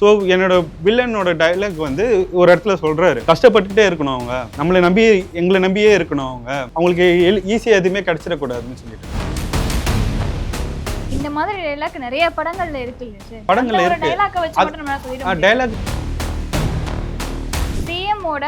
So என்னோட வில்லனோட dialogue வந்து ஒரு இடத்துல சொல்றாரு. கஷ்டப்பட்டுட்டே இருக்கணும் அவங்க. நம்மளை நம்பி எங்களை நம்பியே இருக்கணும் அவங்க. அவங்களுக்கு ஈஸியாக எதுவுமே கிடைச்சிடக்கூடாதுன்னு சொல்லிட்டு. இந்த மாதிரி டைலாக் நிறைய படங்கள்ல இருக்கு இல்ல சார்? படங்கள்ல இருக்கு. டைலாக்க வச்சு மட்டும் நம்மளால சொல்லிட டைலாக் சிஎம்மோட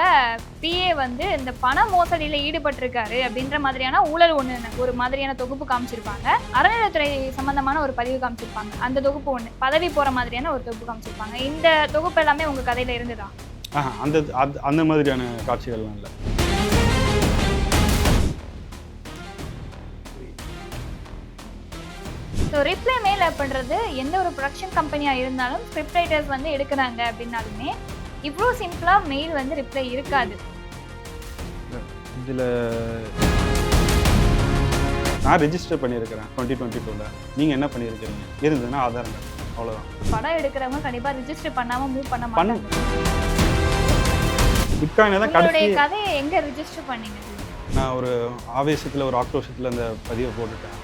பிஏ வந்து இந்த பண மோசடியில ஈடுபட்டிருக்காரு அப்படின்ற மாதிரியான ஊழல் ஒண்ணு ஒரு மாதிரியான தொகுப்பு காமிச்சிருப்பாங்க. அறநிலையத்துறை சம்பந்தமான ஒரு பதிவு காமிச்சிருப்பாங்க. அந்த தொகுப்பு ஒண்ணு பதவி போற மாதிரியான ஒரு தொகுப்பு காமிச்சிருப்பாங்க. இந்த தொகுப்பு எல்லாமே உங்க கதையில இருந்துதா? அந்த அந்த மாதிரியான காட்சிகள்லாம் இல்லை. ஸோ ரிப்ளை மெயில் அப்படின்றது எந்த ஒரு ப்ரொடக்ஷன் கம்பெனியா இருந்தாலும் ஸ்கிரிப்ட் ரைட்டர்ஸ் வந்து எடுக்கிறாங்க அப்படின்னாலுமே இவ்வளோ சிம்பிளா மெயில் வந்து ரிப்ளை இருக்காது. இதில் நான் ரெஜிஸ்டர் பண்ணியிருக்கிறேன் டுவெண்ட்டி டுவெண்ட்டி டூவில் நீங்கள் என்ன பண்ணியிருக்கிறீங்க? இருந்ததுன்னா ஆதாரங்கள் அவ்வளோதான் படம் எடுக்கிறவங்க கண்டிப்பா ரிஜிஸ்டர் பண்ணாம மூவ் பண்ண மாட்டாங்க. பிட்காயினை தான் கடைசி கதையை எங்க ரிஜிஸ்டர் பண்ணீங்க? நான் ஒரு ஆவேசத்தில் ஒரு ஆக்ரோஷத்தில் அந்த பதிவை போட்டுட்டேன்.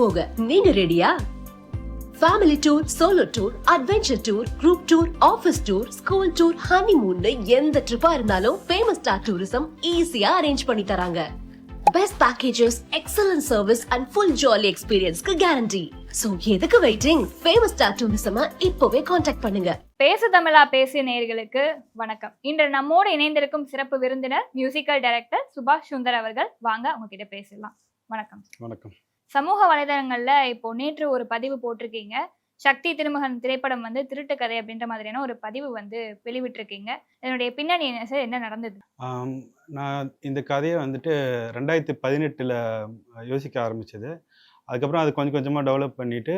போக நீங்க ரெடியா family tour solo tour adventure tour group tour office tour school tour honeymoon எந்த ட்ரிப்பா இருந்தாலும் ஃபேமஸ் ஸ்டார் டூரிசம் ஈஸியா அரேஞ்ச் பண்ணி தராங்க. Best packages excellent service and full jolly எக்ஸ்பீரியன்ஸ்க்கு guarantee so எதுக்கு வெயிட்டிங் ஃபேமஸ் ஸ்டார் டூரிசம் இப்போவே காண்டாக்ட் பண்ணுங்க. பேசு தமிழா பேசிய நேயர்களுக்கு வணக்கம். இன்று நம்மோடு இணைந்திருக்கும் சிறப்பு விருந்தினர் மியூசிக்கல் டைரக்டர் சுபாஷ் சுந்தர் அவர்கள். வாங்க அவங்க கிட்ட பேசலாம். வணக்கம். வணக்கம். சமூக வலைதளங்கள்ல இப்போ நேற்று ஒரு பதிவு போட்டிருக்கீங்க. சக்தி திருமகன் திரைப்படம் வந்து திருட்டு கதை அப்படின்ற மாதிரியான ஒரு பதிவு வந்து வெளிவிட்டிருக்கீங்க. இதனுடைய பின்னணி என்ன சார்? என்ன நடந்தது? நான் இந்த கதையை வந்துட்டு ரெண்டாயிரத்தி பதினெட்டில் யோசிக்க ஆரம்பிச்சது. அதுக்கப்புறம் அது கொஞ்சம் கொஞ்சமாக டெவலப் பண்ணிட்டு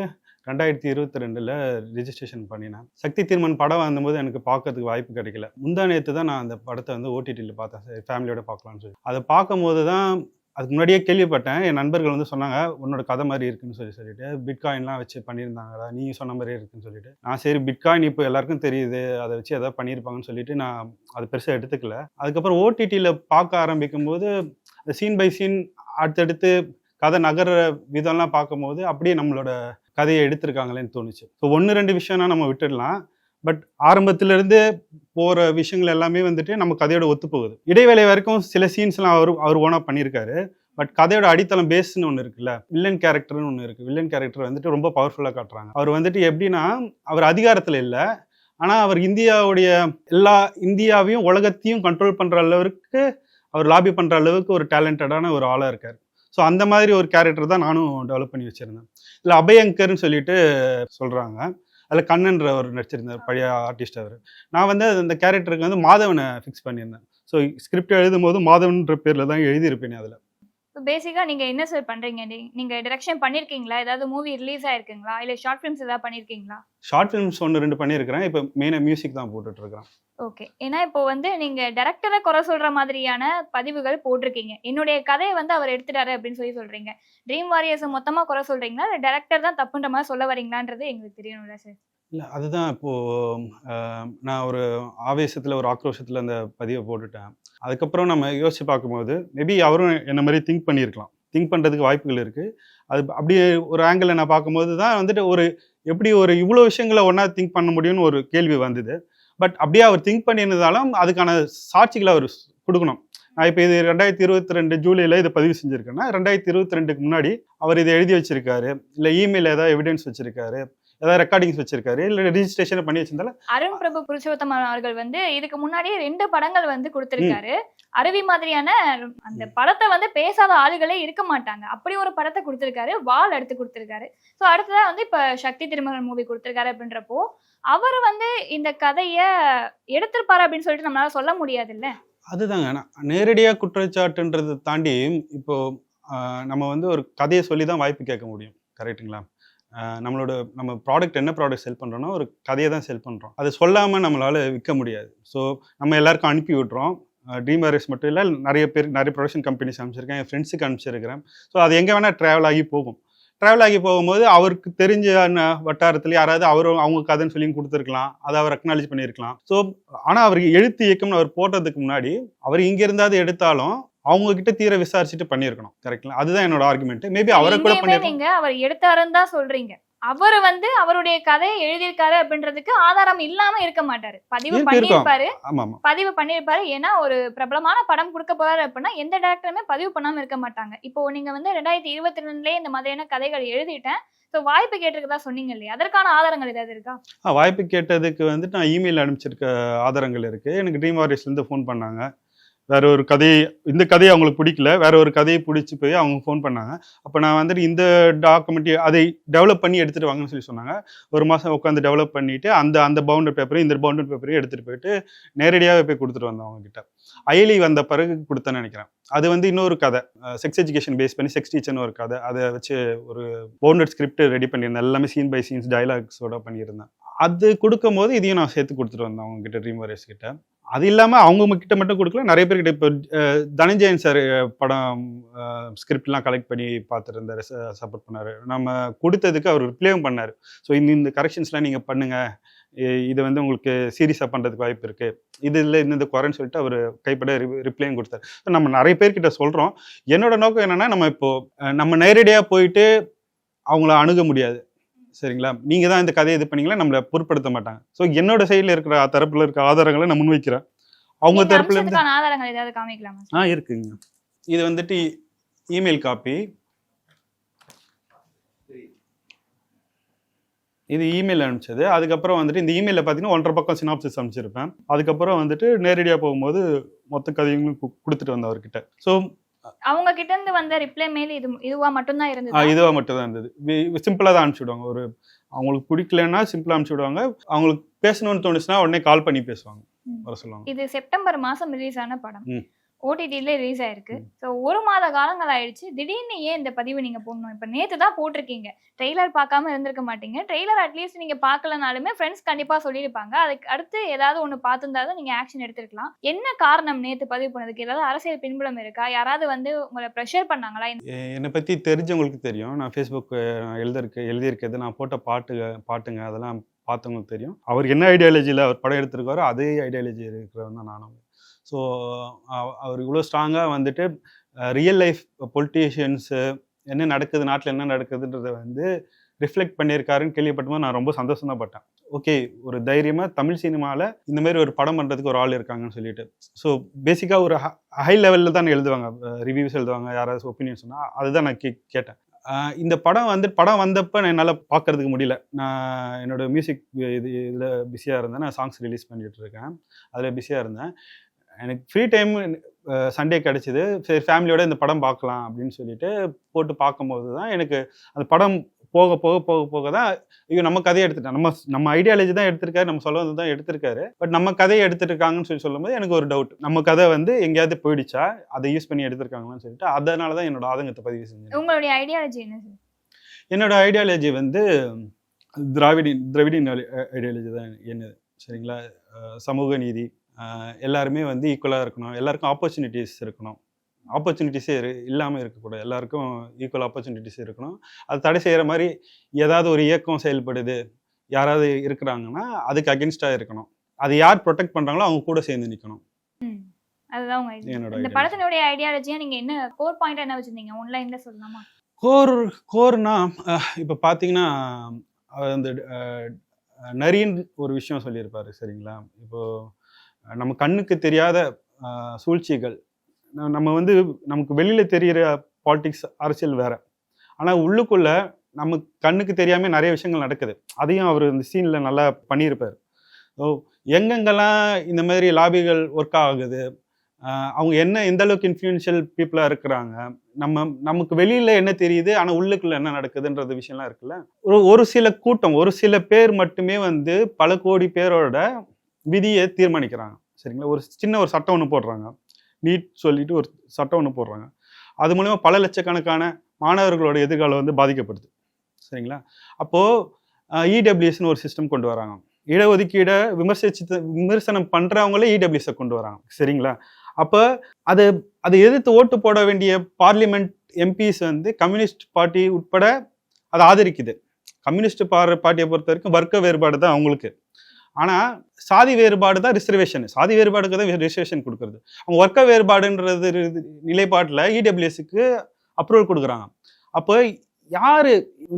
ரெண்டாயிரத்தி இருபத்தி ரெண்டில் ரிஜிஸ்ட்ரேஷன் பண்ணினேன். சக்தி திருமன் படம் வந்தபோது எனக்கு பார்க்கறதுக்கு வாய்ப்பு கிடைக்கல. முந்தா நேற்று தான் நான் அந்த படத்தை வந்து ஓடிடியில் பார்த்தேன். ஃபேமிலியோட பார்க்கலாம்னு சொல்லி. அதை பார்க்கும்போது தான் அதுக்கு முன்னாடியே கேள்விப்பட்டேன். என் நண்பர்கள் வந்து சொன்னாங்க உன்னோட கதை மாதிரி இருக்குன்னு சொல்லி சொல்லிட்டு பிட்காயின்லாம் வச்சு பண்ணியிருந்தாங்கடா நீ சொன்ன மாதிரியே இருக்குன்னு சொல்லிட்டு. நான் சரி பிட்காயின் இப்போ எல்லாருக்கும் தெரியுது அதை வச்சு எதாவது பண்ணியிருப்பாங்கன்னு சொல்லிட்டு நான் அது பெருசாக எடுத்துக்கல. அதுக்கப்புறம் ஓடிடியில் பார்க்க ஆரம்பிக்கும் போது சீன் பை சீன் அடுத்தடுத்து கதை நகர்ற விதம்லாம் பார்க்கும்போது அப்படியே நம்மளோட கதையை எடுத்திருக்காங்களேன்னு தோணுச்சு. ஸோ ஒன்று ரெண்டு விஷயம்னா நம்ம விட்டுடலாம். பட் ஆரம்பத்திலிருந்து போகிற விஷயங்கள் எல்லாமே வந்துட்டு நம்ம கதையோட ஒத்து போகுது இடைவேளை வரைக்கும் சில சீன்ஸ்லாம் அவர் அவர் ஓனாக பண்ணியிருக்காரு. பட் கதையோட அடித்தளம் பேஸ்னு ஒன்று இருக்குல்ல வில்லன் கேரக்டர்னு ஒன்று இருக்குது வில்லன் கேரக்டர் வந்துட்டு ரொம்ப பவர்ஃபுல்லாக காட்டுறாங்க. அவர் வந்துட்டு எப்படின்னா அவர் அதிகாரத்தில் இல்லை. ஆனால் அவர் இந்தியாவுடைய எல்லா இந்தியாவையும் உலகத்தையும் கண்ட்ரோல் பண்ணுற அளவுக்கு அவர் லாபி பண்ணுற அளவுக்கு ஒரு டேலண்டடான ஒரு ஆளாக இருக்கார். ஸோ அந்த மாதிரி ஒரு கேரக்டர் தான் நானும் டெவலப் பண்ணி வச்சுருந்தேன். இல்லை அபயங்கர்னு சொல்லிட்டு சொல்கிறாங்க அதில் கண்ணன்ற ஒரு நடிச்சிருந்தார் பழைய ஆர்டிஸ்ட் அவர். நான் வந்து அந்த கேரக்டருக்கு வந்து மாதவனை ஃபிக்ஸ் பண்ணியிருந்தேன். ஸோ ஸ்கிரிப்ட் எழுதும் போது மாதவன்ற பேரில் தான் எழுதியிருப்பேன் அதில். பேசிக்கா நீங்க என்ன சார் பண்றீங்க? நீ- நீங்க டைரக்ஷன் பண்ணிருக்கீங்களா ஏதாவது மூவி ரிலீஸ் ஆயிருக்குங்களா? இல்ல ஷார்ட் ஃபிலிம்ஸ் ஏதாவது பண்ணிருக்கீங்களா ஷார்ட் ஃபிலிம்ஸ் ஒன்று ரெண்டு பண்ணியிருக்கிறேன். இப்போ மெயினாக மியூசிக் தான் போட்டுட்ருக்கிறேன் ஓகே ஏன்னா இப்போ வந்து நீங்க டேரக்டரை குறை சொல்ற மாதிரியான பதிவுகள் போட்டிருக்கீங்க. என்னுடைய கதையை வந்து அவர் எடுத்துட்டாரு அப்படின்னு சொல்லி சொல்றீங்க. ட்ரீம் வாரியர்ஸ் மொத்தமா குறை சொல்றீங்களா? இல்ல டேரக்டர் தான் தப்புன்ற மாதிரி சொல்ல வரீங்களான்றது எங்களுக்கு தெரியணும்ல சார் இல்லை அதுதான் இப்போது நான் ஒரு ஆவேசத்தில் ஒரு ஆக்ரோஷத்தில் அந்த பதிவை போட்டுட்டேன். அதுக்கப்புறம் நம்ம யோசிச்சு பார்க்கும்போது மேபி அவரும் என்ன மாதிரி திங்க் பண்ணியிருக்கலாம். திங்க் பண்ணுறதுக்கு வாய்ப்புகள் இருக்குது அது அப்படியே ஒரு ஆங்கிளில் நான் பார்க்கும்போது தான் வந்துட்டு ஒரு எப்படி ஒரு இவ்வளோ விஷயங்களை ஒன்றா திங்க் பண்ண முடியும்னு ஒரு கேள்வி வந்தது. பட் அப்படியே அவர் திங்க் பண்ணியிருந்தாலும் அதுக்கான சாட்சிகளை அவர் கொடுக்கணும். நான் இப்போ இது ரெண்டாயிரத்தி இருபத்தி ரெண்டு ஜூலையில் இதை பதிவு செஞ்சுருக்கேன்னா ரெண்டாயிரத்தி இருபத்தி ரெண்டுக்கு முன்னாடி அவர் இதை எழுதி வச்சிருக்காரு. இல்லை இமெயில் ஏதாவது எவிடன்ஸ் வச்சிருக்காரு. ஏதாவது ரெக்கார்டிங்ஸ் வச்சிருக்காரு. இல்லை ரிஜிஸ்ட்ரேஷன் பண்ணி வச்சிருந்தாலும் அருண் பிரபு புருஷோத்தமன் அவர்கள் வந்து இதுக்கு முன்னாடியே ரெண்டு படங்கள் வந்து கொடுத்திருக்காரு. அருவி மாதிரியான அந்த படத்தை வந்து பேசாத ஆளுகளே இருக்க மாட்டாங்க. அப்படி ஒரு படத்தை கொடுத்திருக்காரு. வால் எடுத்து கொடுத்திருக்காரு. ஸோ அடுத்ததா வந்து இப்ப சக்தி திருமகன் மூவி கொடுத்திருக்காரு அப்படின்றப்போ அவர் வந்து இந்த கதையை எடுத்திருப்பாரு அப்படின்னு சொல்லிட்டு நம்மளால சொல்ல முடியாது இல்ல அதுதாங்க. நான் நேரடியாக குற்றச்சாட்டுன்றதை தாண்டி இப்போ நம்ம வந்து ஒரு கதையை சொல்லி தான் வாய்ப்பு கேட்க முடியும். கரெக்ட்டுங்களா? நம்மளோட நம்ம ப்ராடக்ட் என்ன ப்ராடக்ட் செல் பண்ணுறோன்னா ஒரு கதையை தான் செல் பண்ணுறோம் அதை சொல்லாமல் நம்மளால் விற்க முடியாது. ஸோ நம்ம எல்லாருக்கும் அனுப்பி விட்றோம் ட்ரீம் வாரியர்ஸ் மட்டும் இல்லை நிறைய பேர் நிறைய ப்ரொடக்ஷன் கம்பெனிஸ் அனுப்பிச்சிருக்கேன். என் ஃப்ரெண்ட்ஸுக்கு அனுப்பிச்சிருக்கிறேன். ஸோ அது எங்கே வேணால் ட்ராவல் ஆகி போகும். ட்ராவல் ஆகி போகும்போது அவருக்கு தெரிஞ்ச வட்டாரத்துல யாராவது அவர் அவங்க கதைன்னு சொல்லி கொடுத்துருக்கலாம். அதை அவர் அக்னாலேஜ் பண்ணியிருக்கலாம். ஸோ ஆனால் அவருக்கு எழுத்து இயக்கம்னு அவர் போட்டதுக்கு முன்னாடி அவர் இங்க இருந்தாவது எடுத்தாலும் அவங்க கிட்ட தீர விசாரிச்சுட்டு பண்ணியிருக்கணும். கரெக்ட்ங்களா அதுதான் என்னோட ஆர்குமெண்ட் மேபி அவரை கூட நீங்க அவர் எடுத்தாருன்னு தான் சொல்றீங்க. அவர் வந்து அவருடைய கதையை எழுதியிருக்காரு அப்படின்றதுக்கு ஆதாரம் இல்லாம இருக்க மாட்டாரு. பதிவு. பண்ணியிருப்பாரு. பதிவு பண்ணியிருப்பாரு. ஏன்னா ஒரு பிரபலமான படம் கொடுக்க போறாரு அப்படின்னா எந்த டேரக்டருமே பதிவு பண்ணாம இருக்க மாட்டாங்க. இப்போ நீங்க வந்து ரெண்டாயிரத்தி இருபத்தி ரெண்டுலயே இந்த மாதிரியான கதைகள் எழுதிட்டேன். ஸோ வாய்ப்பு கேட்டிருக்கதா சொன்னீங்க இல்லையா? அதற்கான ஆதாரங்கள் ஏதாவது இருக்கா? ஆ, வாய்ப்பு கேட்டதுக்கு வந்துட்டு நான் இமெயில் அனுப்பிச்சிருக்க ஆதாரங்கள் இருக்கு. எனக்கு ட்ரீம் வாரியர்ஸ்லேருந்து ஃபோன் பண்ணாங்க. வேற ஒரு கதையை இந்த கதையை அவங்களுக்கு பிடிக்கல. வேற ஒரு கதையை பிடிச்சி போய் அவங்க ஃபோன் பண்ணாங்க. அப்போ நான் வந்துட்டு இந்த டாக்குமெண்ட் அதை டெவலப் பண்ணி எடுத்துட்டு வாங்கன்னு சொல்லி சொன்னாங்க. ஒரு மாதம் உட்காந்து டெவலப் பண்ணிட்டு அந்த அந்த பவுண்டர் பேப்பரையும் இந்த பவுண்டர் பேப்பரையும் எடுத்துகிட்டு போயிட்டு நேரடியாகவே போய் கொடுத்துட்டு வந்தேன் அவங்ககிட்ட அயலி வந்த பிறகு கொடுத்தேன்னு நினைக்கிறேன். அது வந்து இன்னொரு கதை. செக்ஸ் எஜுகேஷன் பேஸ் பண்ணி செக்ஸ் டீச்சர்னு ஒரு கதை. அதை வச்சு ஒரு பவுண்டட் ஸ்கிரிப்ட் ரெடி பண்ணியிருந்தேன். எல்லாமே சீன் பை சீன்ஸ் டைலாக்ஸோட பண்ணியிருந்தேன். அது கொடுக்கும் போது இதையும் நான் சேர்த்து கொடுத்துட்டு வந்தேன் அவங்ககிட்ட ட்ரீம் வாரியர்ஸ் கிட்ட. அது இல்லாமல் அவங்க கிட்ட மட்டும் கொடுக்கல. நிறைய பேர்கிட்ட இப்போ தனஞ்சயன் சார் படம் ஸ்கிரிப்ட்லாம் கலெக்ட் பண்ணி பார்த்துருந்தார் சப்போர்ட் பண்ணார். நம்ம கொடுத்ததுக்கு அவர் ரிப்ளேவும் பண்ணாரு. ஸோ இந்த இந்த கரெக்ஷன்ஸ்லாம் நீங்கள் பண்ணுங்கள் இதை இது வந்து உங்களுக்கு சீரியஸாக பண்ணுறதுக்கு வாய்ப்பு இருக்குது இது இல்லை இந்த குறைன்னு சொல்லிட்டு அவர் கைப்பட ரிப்ளையும் கொடுத்தாரு. ஸோ நம்ம நிறைய பேர்கிட்ட சொல்கிறோம் என்னோட நோக்கம் என்னென்னா நம்ம இப்போது நம்ம நேரடியாக போயிட்டு அவங்கள அணுக முடியாது. சரிங்களா? நீங்க தான் இந்த கதையை இது பண்ணீங்களா? நம்மளை பொருட்படுத்த மாட்டாங்க. ஸோ என்னோட சைடில் இருக்கிற தரப்புல இருக்க ஆதாரங்களை நான் முன்வைக்கிறேன். அவங்க தரப்புல இருந்து ஆ இருக்குங்க. இது வந்துட்டு இமெயில் காப்பி இது இமெயில் அனுப்பிச்சது. அதுக்கப்புறம் வந்துட்டு இந்த இமெயிலில் பார்த்தீங்கன்னா ஒன்றரை பக்கம் சினாப்சிஸ் அனுப்பிச்சிருப்பேன். அதுக்கப்புறம் வந்துட்டு நேரடியாக போகும்போது மொத்த கதைகளும் கு- கொடுத்துட்டு வந்தேன் அவர்கிட்ட ஸோ அவங்க கிட்ட இருந்து வந்த ரிப்ளை மேல் இது இதுவா மட்டும்தான் இருந்தது? இதுவாக மட்டும் தான் இருந்தது. சிம்பிளாக தான் அனுப்பிச்சி விடுவாங்க ஒரு அவங்களுக்கு பிடிக்கலன்னா சிம்பிளாக அனுப்பிச்சி விடுவாங்க அவங்களுக்கு பேசணும்னு தோணுச்சுன்னா உடனே கால் பண்ணி பேசுவாங்க. வர சொல்லுவாங்க. இது செப்டம்பர் மாசம் ரிலீஸ் ஆன படம். ம். ஓடிடில ரிலீஸ் ஆயிருக்கு. ஸோ ஒரு மாத காலங்கள் ஆயிடுச்சு. திடீர்னு ஏன் இந்த பதிவு நீங்க போடணும்? இப்போ நேத்து தான் போட்டிருக்கீங்க. ட்ரெய்லர் பார்க்காம இருந்திருக்க மாட்டீங்க. ட்ரெய்லர் அட்லீஸ்ட் நீங்க பார்க்கலனாலுமே ஃப்ரெண்ட்ஸ் கண்டிப்பா சொல்லியிருப்பாங்க. அதுக்கு அடுத்து ஏதாவது ஒன்று பார்த்துருந்தா தான் நீங்க ஆக்ஷன் எடுத்திருக்கலாம். என்ன காரணம் நேத்து பதிவு பண்ணதுக்கு? ஏதாவது அரசியல் பின்புலம் இருக்கா? யாராவது வந்து உங்களை ப்ரெஷர் பண்ணாங்களா? என்னை பற்றி தெரிஞ்சவங்களுக்கு தெரியும். நான் ஃபேஸ்புக் எழுதிருக்க எழுதியிருக்கிறது நான் போட்ட பாட்டு பாட்டுங்க அதெல்லாம் பார்த்தவங்களுக்கு தெரியும். அவர் என்ன ஐடியாலஜியில் அவர் படம் எடுத்திருக்காரோ அதே ஐடியாலஜி இருக்கிறவன் தான் நானும். ஸோ அவர் இவ்வளோ ஸ்ட்ராங்காக வந்துட்டு ரியல் லைஃப் பொலிட்டீஷியன்ஸு என்ன நடக்குது நாட்டில் என்ன நடக்குதுன்றதை வந்து ரிஃப்ளெக்ட் பண்ணியிருக்காருன்னு கேள்விப்பட்டபோது நான் ரொம்ப சந்தோஷம் தான் பட்டேன் ஓகே ஒரு தைரியமாக தமிழ் சினிமாவில் இந்த மாதிரி ஒரு படம் பண்ணுறதுக்கு ஒரு ஆள் இருக்காங்கன்னு சொல்லிட்டு. ஸோ பேசிக்காக ஒரு ஹை லெவலில் தான் எழுதுவாங்க. ரிவ்யூஸ் எழுதுவாங்க யாராவது ஒப்பீனியன் சொன்னால் அதுதான் நான் கே கேட்டேன். இந்த படம் வந்து படம் வந்தப்போ என்னால் பார்க்கறதுக்கு முடியல. நான் என்னோட மியூசிக் இது இதில் பிஸியாக இருந்தேன். நான் சாங்ஸ் ரிலீஸ் பண்ணிகிட்டு இருக்கேன். அதில் பிஸியாக இருந்தேன். எனக்கு ஃப்ரீ டைம் சண்டே கிடச்சிது. சரி ஃபேமிலியோட இந்த படம் பார்க்கலாம் அப்படின்னு சொல்லிட்டு போட்டு பார்க்கும்போது தான் எனக்கு அந்த படம் போக போக போக போக தான் ஐயோ நம்ம கதையை எடுத்துட்டேன் நம்ம நம்ம ஐடியாலஜி தான் எடுத்திருக்காரு நம்ம சொல்ல வந்து தான் எடுத்திருக்காரு. பட் நம்ம கதையை எடுத்துட்டு இருக்காங்கன்னு சொல்லி சொல்லும்போது எனக்கு ஒரு டவுட் நம்ம கதை வந்து எங்கேயாவது போயிடுச்சா? அதை யூஸ் பண்ணி எடுத்திருக்காங்களான்னு சொல்லிட்டு அதனால தான் என்னோட ஆதங்கத்தை பதிவு செஞ்சேன். உங்களுடைய ஐடியாலஜி என்ன சார் என்னோட ஐடியாலஜி வந்து திராவிடின் திராவிடின் ஐடியாலஜி தான் என்னது? சரிங்களா? சமூக நீதி எல்லாருமே வந்து ஈக்குவலாக இருக்கணும். எல்லாருக்கும் ஆப்பர்ச்சுனிட்டிஸ் இருக்கணும். ஆப்பர்ச்சுனிட்டிஸே இல்லாமல் இருக்கக்கூடாது. எல்லாருக்கும் ஈக்குவல் ஆப்பர்ச்சுனிட்டிஸ் இருக்கணும். அது தடை செய்கிற மாதிரி ஏதாவது ஒரு இயக்கம் செயல்படுது. யாராவது இருக்கிறாங்கன்னா அதுக்கு அகென்ஸ்டாக இருக்கணும். அது யார் ப்ரொடெக்ட் பண்ணுறாங்களோ அவங்க கூட சேர்ந்து நிற்கணும். அதுதான் உங்க இந்த. படத்தினுடைய ஐடியாலஜியா நீங்க என்ன கோர் பாயிண்ட் என்ன வச்சிருந்தீங்க? ஒன்லைன்ல சொல்லலாமா? கோர் கோர்னா இப்போ பார்த்தீங்கன்னா அவர் அந்த நரின்னு ஒரு விஷயம் சொல்லியிருப்பாரு சரிங்களா? இப்போ நம்ம கண்ணுக்கு தெரியாத சூழ்ச்சிகள். நம்ம வந்து நமக்கு வெளியில் தெரியிற பாலிட்டிக்ஸ் அரசியல் வேற. ஆனால் உள்ளுக்குள்ள நம்ம கண்ணுக்கு தெரியாமல் நிறைய விஷயங்கள் நடக்குது. அதையும் அவர் இந்த சீனில் நல்லா பண்ணியிருப்பார். ஸோ எங்கெங்கெல்லாம் இந்த மாதிரி லாபிகள் ஒர்க் ஆகுது? அவங்க என்ன எந்த அளவுக்கு இன்ஃப்ளூயன்ஷியல் பீப்புளாக இருக்கிறாங்க? நம்ம நமக்கு வெளியில் என்ன தெரியுது? ஆனால் உள்ளுக்குள்ள என்ன நடக்குதுன்றது விஷயம்லாம் இருக்குல்ல? ஒரு ஒரு சில கூட்டம் ஒரு சில பேர் மட்டுமே வந்து பல கோடி பேரோட விதியை தீர்மானிக்கிறாங்க. சரிங்களா? ஒரு சின்ன ஒரு சட்டம் ஒன்று போடுறாங்க. நீட் சொல்லிட்டு ஒரு சட்டம் ஒன்று போடுறாங்க. அது மூலிமா பல லட்சக்கணக்கான மாணவர்களோட எதிர்காலம் வந்து பாதிக்கப்படுது. சரிங்களா? அப்போது இடபிள்யூஎஸ்னு ஒரு சிஸ்டம் கொண்டு வராங்க. இடஒதுக்கீடை விமர்சிச்சு விமர்சனம் பண்ணுறவங்களே இடபிள்யூஎஸை கொண்டு வராங்க. சரிங்களா? அப்போ அது அதை எதிர்த்து ஓட்டு போட வேண்டிய பார்லிமெண்ட் எம்பிஸ் வந்து கம்யூனிஸ்ட் பார்ட்டி உட்பட அதை ஆதரிக்குது. கம்யூனிஸ்ட் பார் பார்ட்டியை பொறுத்த வரைக்கும் வர்க்க வேறுபாடு தான் அவங்களுக்கு. ஆனால் சாதி வேறுபாடு தான் ரிசர்வேஷன் சாதி வேறுபாடுக்கு தான் ரிசர்வேஷன் கொடுக்குறது. அவங்க ஒர்க்க வேறுபாடுன்றது நிலைப்பாட்டில் இடபிள்யூஎஸ்க்கு அப்ரூவல் கொடுக்குறாங்க. அப்போ யார்